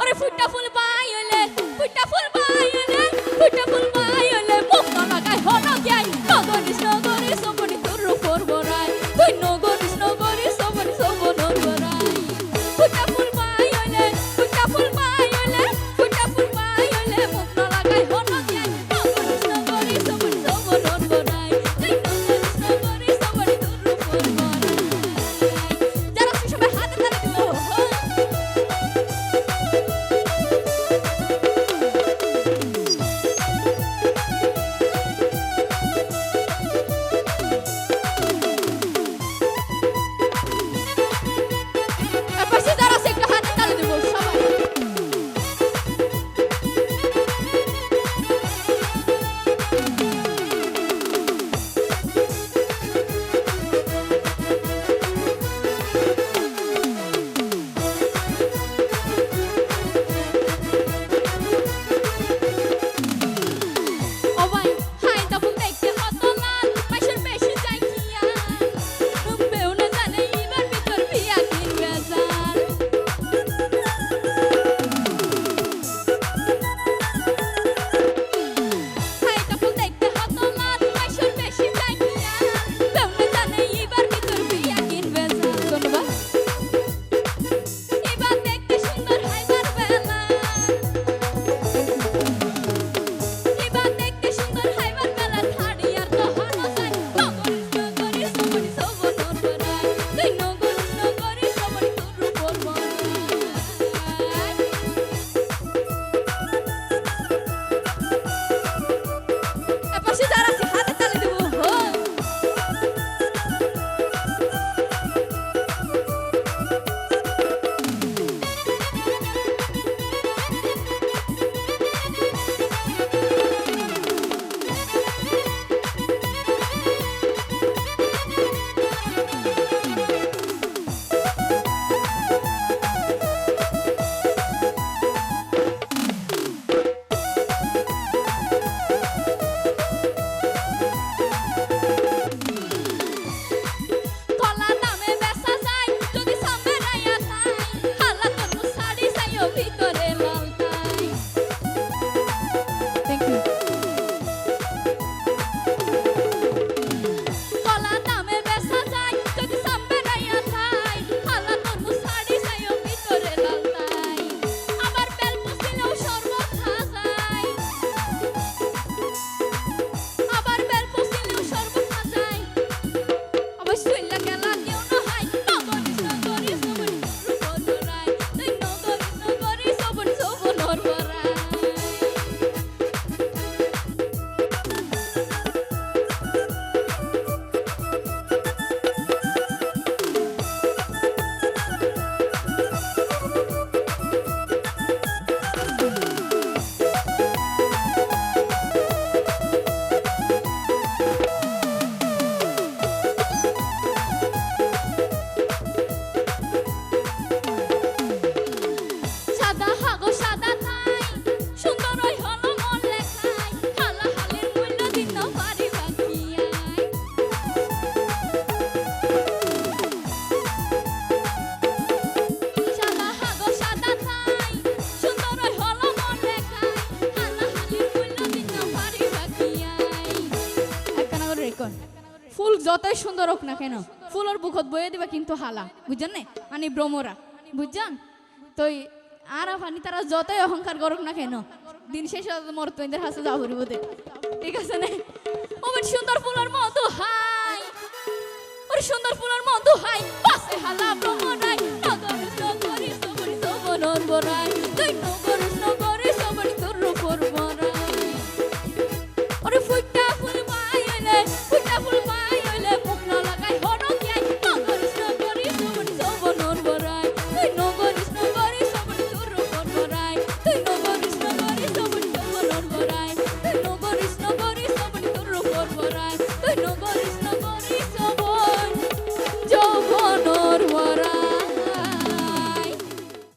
और फुटा फुल पायले फुटा फुल पायले फुटा फुल ফুল যতই সুন্দর হোক না কেন, ফুলের বুকত বয়ে দিবা কিন্তু হালা, বুঝছেন? না মানে ব্রহ্মরা বুঝছেন? তো আর আফানি তারা যতই অহংকার করুক না কেন, দিন শেষ শেষে মরতইদের হাসে যা হরিব ঠিক আছে না? ওমন সুন্দর ফুলের মতো হাই, ওর সুন্দর ফুলের মতো হাই, বাসে হালা ব্রহ্মরা